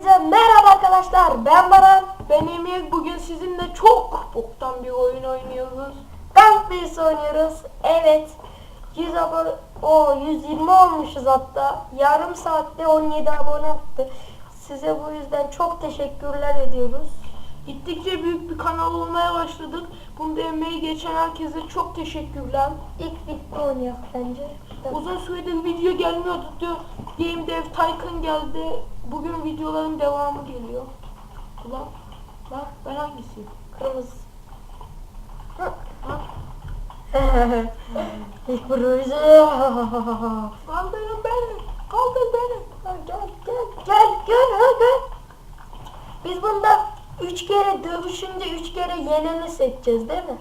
Herkese Merhaba arkadaşlar ben Baran. Ben Emir bugün sizinle çok boktan bir oyun oynuyoruz. Birisi oynuyoruz. Evet. 100 abone, o 120 olmuşuz hatta. Yarım saatte 17 abone attı. Size bu yüzden çok teşekkürler ediyoruz. Gittikçe büyük bir kanal olmaya başladık. Bunda emeği geçen herkese çok teşekkürler. İlk bitti oynuyor bence. Uzun süredir video gelmiyordu. diyor. Game Dev Tycoon geldi. Bugün videoların devamı geliyor. Ulan bak ben hangisiyim? Kırmızı. Ha? İlk proje. Kaldırın beni. Kaldır beni. Gel gel gel gel ha, gel. Biz bunda üç kere dövüşünce üç kere yeneni seçeceğiz değil mi?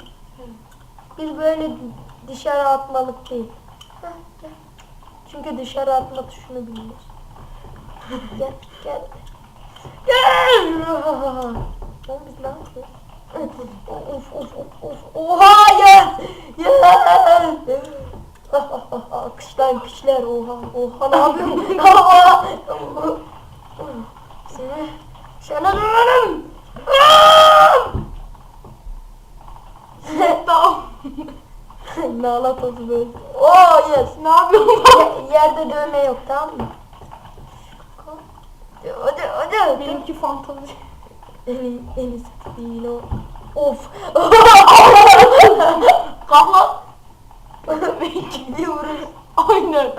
Biz böyle dışarı atmalık değil. Hah, gel. Çünkü dışarı atma tuşunu bilmiyoruz. Gel gel. Gel. Oğlum biz ne yapıyoruz? of of of of. Oha gel. Gel. Kışlar kışlar oha oha ne yapıyorsun? Seni sana döverim. Tamam. Nala tozu böyle. Oh yes. ne yapıyorsun? Ye- Yerde dövme yok tamam mı? Hadi. Benimki fantazi. En en iyisi değil o. Of. Kafa. Bir vurur. Aynen.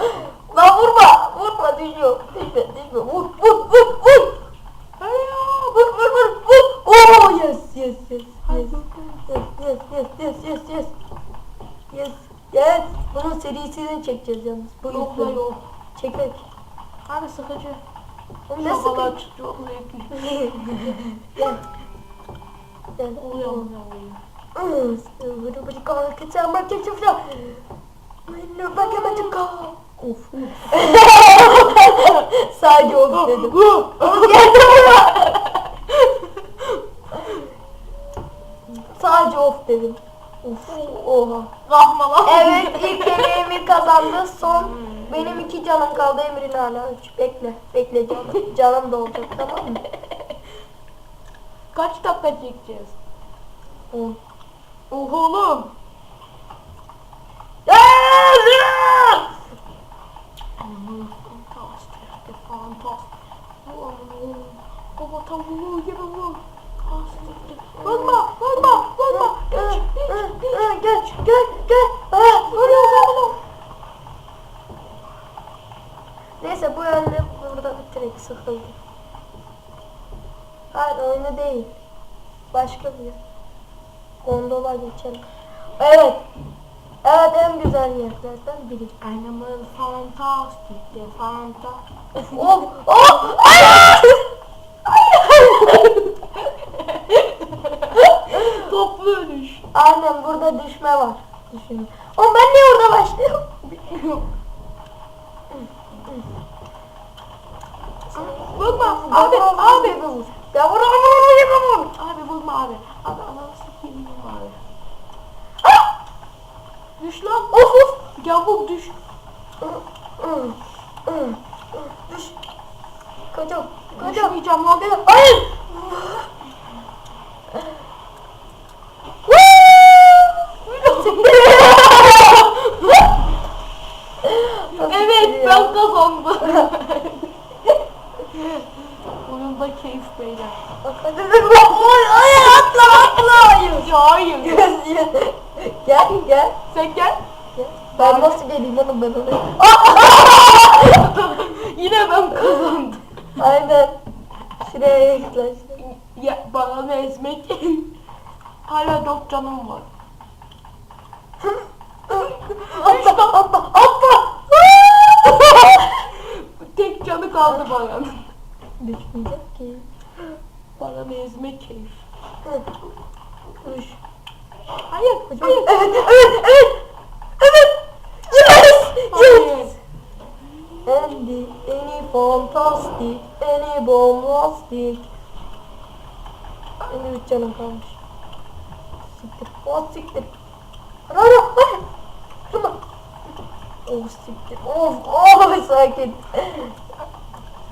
Lan vurma. Vurma düşüyor. Düşme düşme. Vur vur vur vur. Vur vur vur vur. Oh yes yes yes yes. Yes yes yes yes yes yes. Yes yes. Bunun serisini çekeceğiz yalnız. Bu Yok yok. Çekek. Hadi sıkıcı. Oğlum Ne Şakalar sıkı? çok zevkli. Gel. Gel. Oluyor mu ya oluyor. Bıdı bıdı kalkı çamak çamak. Menü bakamadım kal. Of. Sadece of dedim. Geldi buraya. Sadece of dedim. Of. Oha. Rahma lan. Evet ilk Emir kazandı. Son benim iki canım kaldı Emir'in hala. Bekle. Bekle canım. Da olacak tamam mı? Kaç dakika çekeceğiz? On. Oha oğlum. Fantastik. Fantastik. Baba tavuğu gibi bu. Fantastik. Vurma, vurma, vurma. Geç, geç, geç. Gel gel gel. Ah, vuruyor oğlum. Neyse bu yönde burada bitirek sıkıldı. Hayır oyunu değil. Yer. Gondola geçelim. Evet. Evet en güzel yerlerden biri. Animal fantastik de fantastik. Of of. Toplu ölüş. Aynen burada düşme var. Düşün. Oğlum ben niye orada başlıyorum? Vurma abi abi. Ya vur vur vur vur vur. Abi vurma abi. Abi ananı sikeyim vurma abi. Düş lan. Of of. Yavuk düş. Düş. Kaçam. Kaçam. Düşmeyeceğim lan. Hayır. Evet ben kazandım. Oyunda keyif beyler. Oy, Hayır atla atla. Hayır. Ya hayır. Gel gel. Sen gel. gel. Ben nasıl geleyim oğlum ben oraya? Yine ben kazandım. Aynen. Şuraya yaklaş. Ya bana ne ezmek? Hala dört canım var. Atla atla atla. Tek canı kaldı bana. Düşmeyecek ki. Bana ne ezmek keyif. Düş. Hayır, hayır. Evet evet evet. Evet. Yes. Yes. Andy, any fantastic, any bombastic. Benim üç canım kalmış. Siktir. Oh siktir. Ara ara. Hayır. Kırma. Oh siktir. Of. Oh sakin.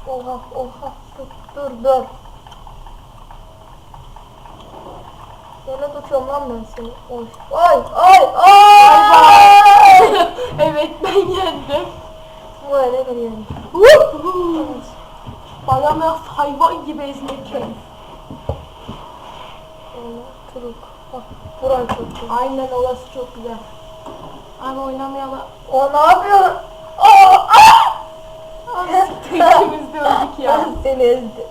Oha oha dur dur dur. Yine tutuyorum lan ben seni. Oy ay ay ay. evet ben yendim. Bu öyle geliyor. Woohoo! Bana biraz hayvan gibi ezmek. Öyle turuk. Bak çok iyi. Aynen orası çok güzel. Abi oynamayalım. O ne yapıyor? Aa! İkimiz de öldük ya. Ben seni ezdim.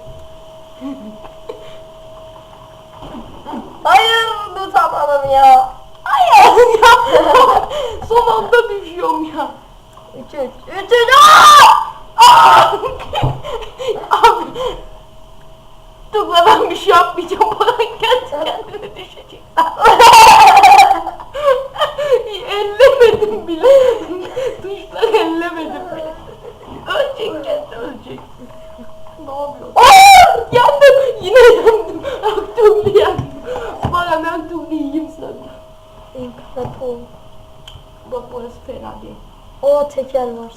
Hayır tutamadım ya. Hayır ya. Son anda düşüyorum ya. Üç üç. Üç üç. Aa! Aa! Abi. Dur ben bir şey yapmayacağım. Bana kendi kendine düşecek. ellemedim bile. Tuşları ellemedim bile. Ölecek kendi ölecek. Ne yapıyorsun? Aa! Yandım. Yine yandım. Aktörlü yandım. Bana ben türlü iyiyim sandım. İmparator. Bak burası fena değil. O teker var.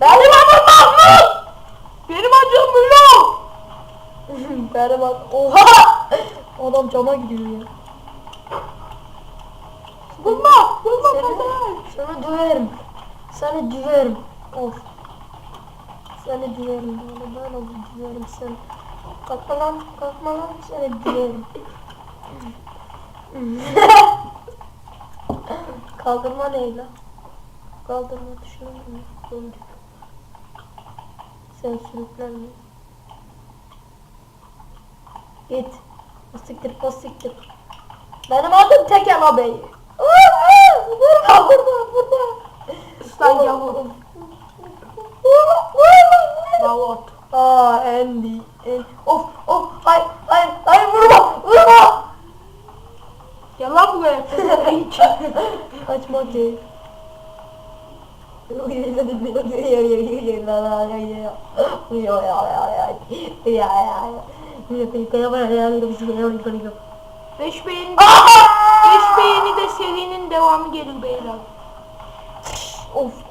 Benim adım Mahmut. Benim acım Mülo. Benim adım. Oha! Adam cama gidiyor ya. Bulma. Bulma Seni, kadar. seni döverim. Seni döverim. Of. Seni döverim. Böyle böyle döverim seni. Kalkma lan. Kalkma lan. Seni döverim. Kaldırma ne lan? Kaldırma tuşuna mı? Döndük. Sen sürüklenme. Git. Pasiktir pasiktir. Benim adım Tekel abi. Vurma vurma vurma. Sen yavur. Lavot. Aa Andy. Andy. Of of hayır hayır hayır vurma vurma. Gel lan buraya. Kaçma değil. Beş beğeni, beş beğeni de serinin devamı gelir beyler.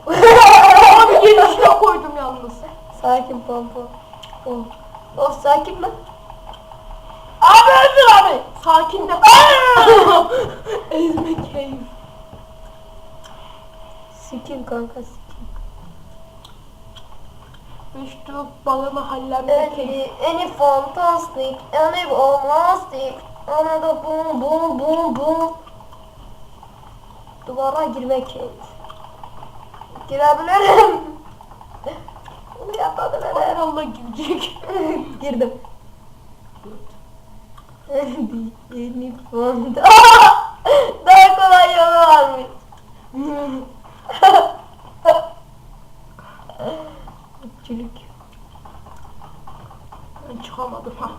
Abi gelişine koydum yalnız. Sakin pampa. Of. Of sakin mi? Abi öldür abi. Sakin de. Ezme keyif. Sikim kanka sikim. Beş durup balını hallenme keyif. Any, any fantastic, any bombastic. Ana da bum bum bum bum. Duvara girmek keyif. Girebilirim. Yapabilirim. Allah girecek. Girdim. Any fanta. Daha kolay yolu varmış. Çülük. ben çıkamadım ha.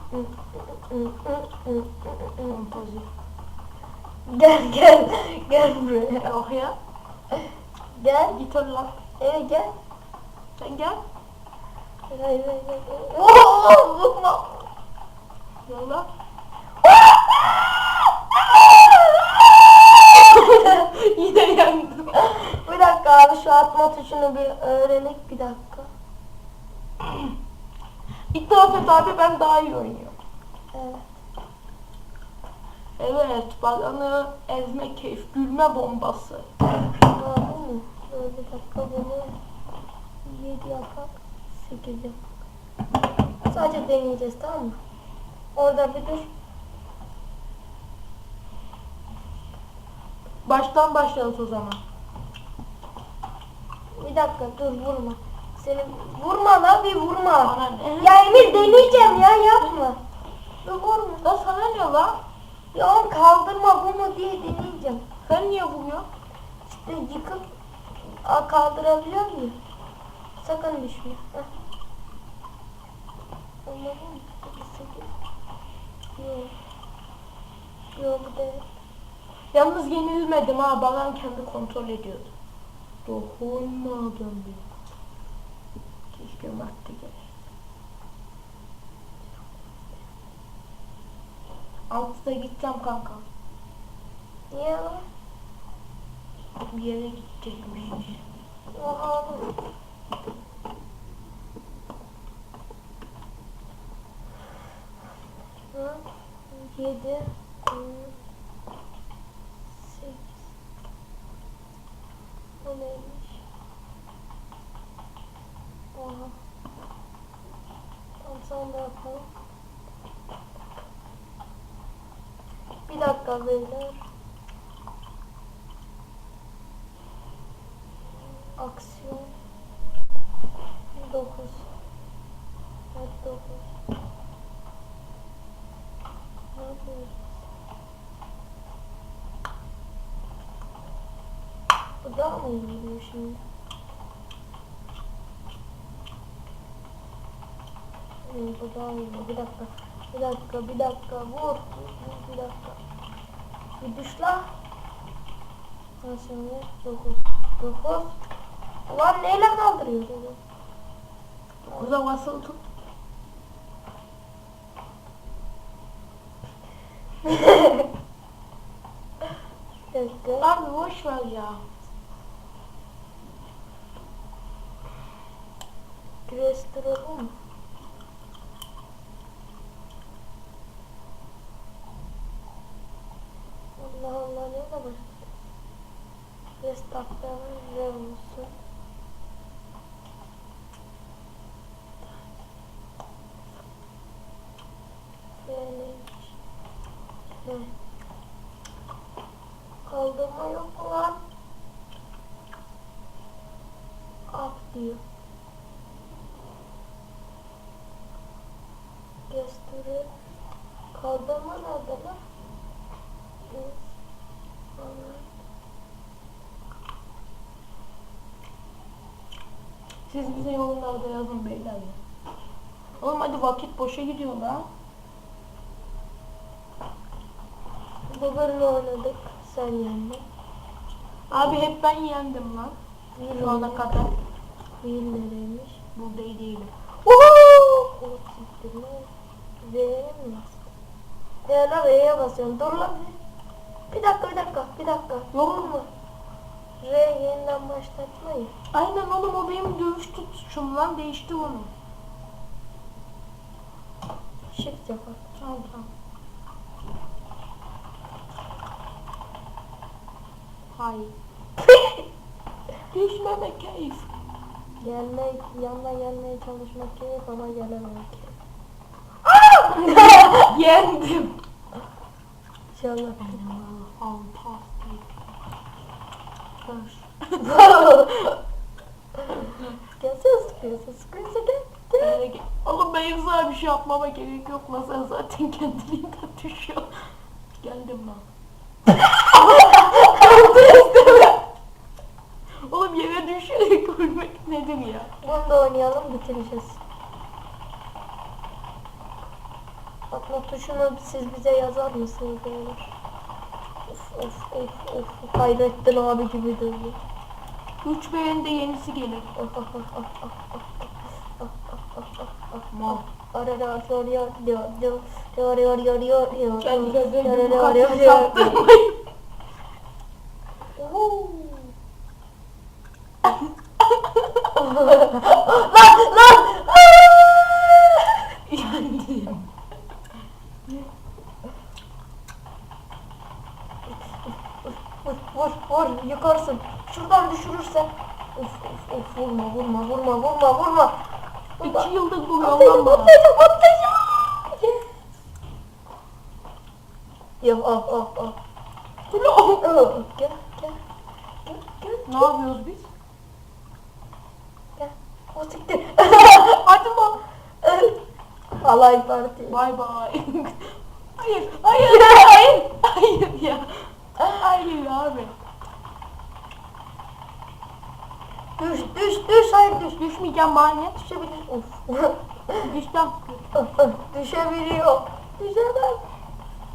Gel gel gel buraya. Yok ya. Gel. Git lan. Evet gel. Sen gel. Hayır hayır hayır. Oo, vurma. Gel lan. Yine yendim. bir dakika abi şu atma tuşunu bir öğrenek bir dakika. İtiraf et abi ben daha iyi oynuyorum. Evet. Evet, balonu ezme keyif, gülme bombası. Mu? Dur bir dakika bunu 7 yapak 8 yapak. Sadece deneyeceğiz tamam mı? Orada bir dur. Baştan başlarız o zaman. Bir dakika dur vurma. Seni vurma la bir vurma. Bana ne? Ya Emir deneyeceğim ya yapma. Dur vurma. Da sana ne lan? Ya oğlum kaldırma bu mu diye deneyeceğim. Sen niye vuruyorsun? İşte yıkıp a, kaldırabiliyor muyum? Sakın düşme. Heh. Anladın mı? Yok. Yok değil. Yalnız yenilmedim ha, balan kendi kontrol ediyordu. Dokunmadım bir. Keşke madde gel. Altıda gideceğim kanka. Niye lan? Bir yere gidecekmiş. Oha. Yedi. Sekiz. O neymiş? Oha. Tamam sen de yapalım. Bir dakika beyler. Daha mı iyi gidiyor şimdi? Hmm, bu daha iyi gidiyor. Bir dakika. Bir dakika, bir dakika. Vur. Bir dakika. Bir düş la. Kaç saniye? Dokuz. Dokuz. Ulan neyle kaldırıyor dedi. Kuza basılı tut. Dakika. Abi boş ver ya. Restore mu? Allah Allah ne var? Restart'ta ne olsun? Finish. Heh. Kaldırma yok mu lan? Up diyor. Restore. Yes. Alright. Siz bize yorumlarda yazın beyler. Oğlum hadi vakit boşa gidiyor lan. Bugün oynadık. Sen yendin. Abi hep ben yendim lan. Şu ana kadar. Wheel nereymiş? Burada değilim. Ooo! O siktir lan V'ye basıyorum. Dur lan. Bir dakika bir dakika bir dakika. Mu? R yeniden başlatmayın. Aynen oğlum o benim dövüş tutuşum lan değişti onu. Shift yapar. Tamam tamam. Hayır. Düşmeme keyif. Gelmek, yanına gelmeye çalışmak keyif ama gelememek. Yendim. İnşallah. Gelsene sıkıyorsun. Sıkıyorsa gel. Gel. Oğlum benim sana bir şey yapmama gerek yok lan sen zaten kendiliğinden düşüyor. Geldim lan. Oğlum yere düşerek ölmek nedir ya? Bunu da oynayalım bitireceğiz. Atma tuşunu siz bize yazar mısınız böyle? Of of of of. Hayrettin abi gibi dövüyor. Üç beğen de yenisi gelir. Mal. Arada soruyor diyor diyor diyor diyor diyor diyor diyor diyor diyor diyor kadar diyor diyor. saptırmayın. Uhu. Lan lan! Yendim. Vur vur vur yukarısın. Şuradan düşürürsen. Of of of vurma vurma vurma vurma vurma. İki yıldır bu Atlayacağım atlayacağım atlayacağım. Ya al. Ulan! Al, Gel gel. Gel gel Ne yapıyoruz biz? gel. O siktir. Lan. Alay parti. Bay bay. hayır, hayır, hayır, hayır ya. Hayır abi. Düş düş düş hayır düş. Düşmeyeceğim manyak. Düşebilir. Of. Düşten. Düşebiliyor. Düşemez.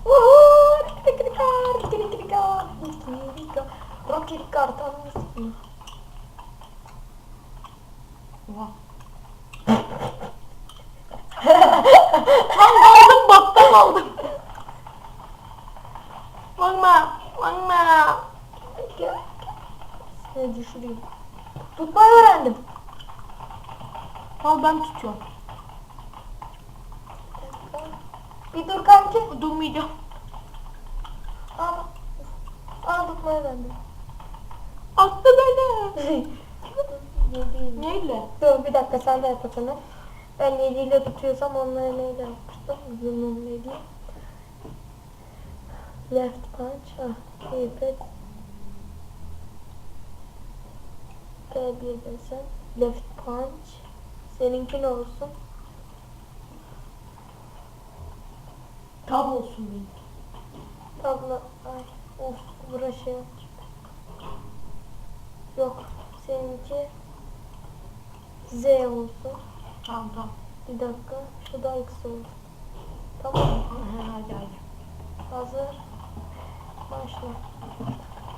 Uhu. Rikirikar. Rikirikar. Rikirikar. Rikirikar. Tanrısın. Oha. Lan kaldım baktan kaldım. Bakma, bakma. Seni düşüreyim. Tutmayı öğrendim. Al ben tutuyorum. Bir dur kanki. Durmayacağım. Al. Al tutmayı bende. Attı beni. Neyle? Dur bir dakika sen de yapasana. Ben yediyle tutuyorsam onları neyle yapmıştım? Zoom'un neydi? Left punch. Ah, keep it. Gel bir de sen. Left punch. Seninki ne olsun? Tab olsun benim. Tabla. Ay. Of. Yapacak. Yok. Seninki Z olsun. Tamam tamam. Bir dakika. Şu da X oldu. Tamam mı? Hadi hadi. Hazır. Başla.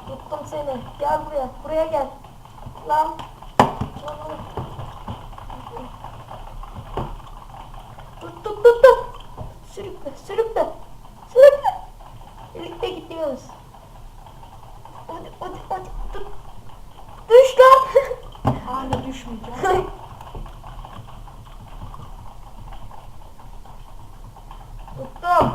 Tuttum seni. Gel buraya. Buraya gel. Lan. Tut tut tut tut. Sürükle sürükle. Sürükle. Birlikte gidiyoruz. Hadi hadi hadi tut. Düş lan. Hala düşmeyeceğim. Tuttum.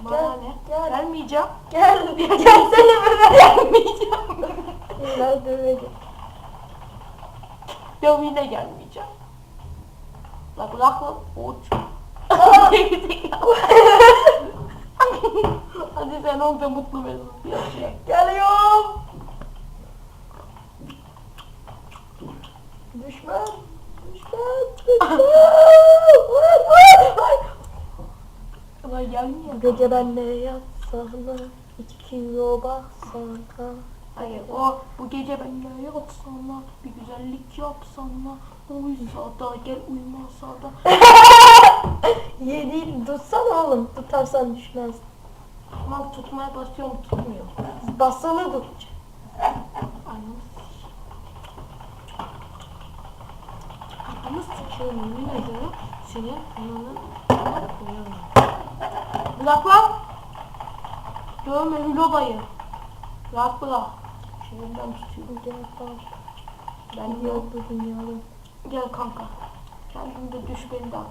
Bana ne? gel. Gelmeyeceğim. Gel. Gelsene böyle. Gelmeyeceğim. İlla dövecek. Yok yine gelmeyeceğim. La bırak lan. Uç. Hadi sen ol da mutlu mesut. Geliyorum. Düşman. Düşman. Düşman. Ulan gelmiyor. Gece benle yatsana. İki kilo baksana. Hayır o bu gece benimle yatsana bir güzellik yapsana uyusa da gel uymasa da Yedi tutsana oğlum. Tutarsan düşmez. Tamam tutmaya basıyorum tutmuyor. Basılı tut. Anamı Anamı sikeyim yemin ederim senin ananın ananı koyarım. Bırak lan. Dövme Hülobayı. Rahat bırak. Şeyinden tutuyorum. Gel bak. Ben yok. bu dünyada. Gel kanka. Kendin de düş beni de at.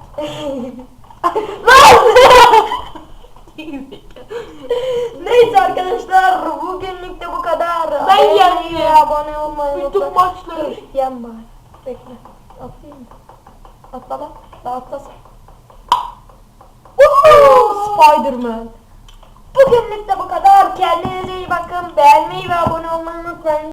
Neyse arkadaşlar bugünlük de bu kadar. Ben yendim. Abone olmayı Bütün unutmayın. maçları. Dur yem bari. Bekle. Atlayayım mı? Atla lan. Daha atlasın. Spiderman. Bugünlük de bu kadar. Kendinize iyi bakın. Beğenmeyi ve abone olmayı unutmayın.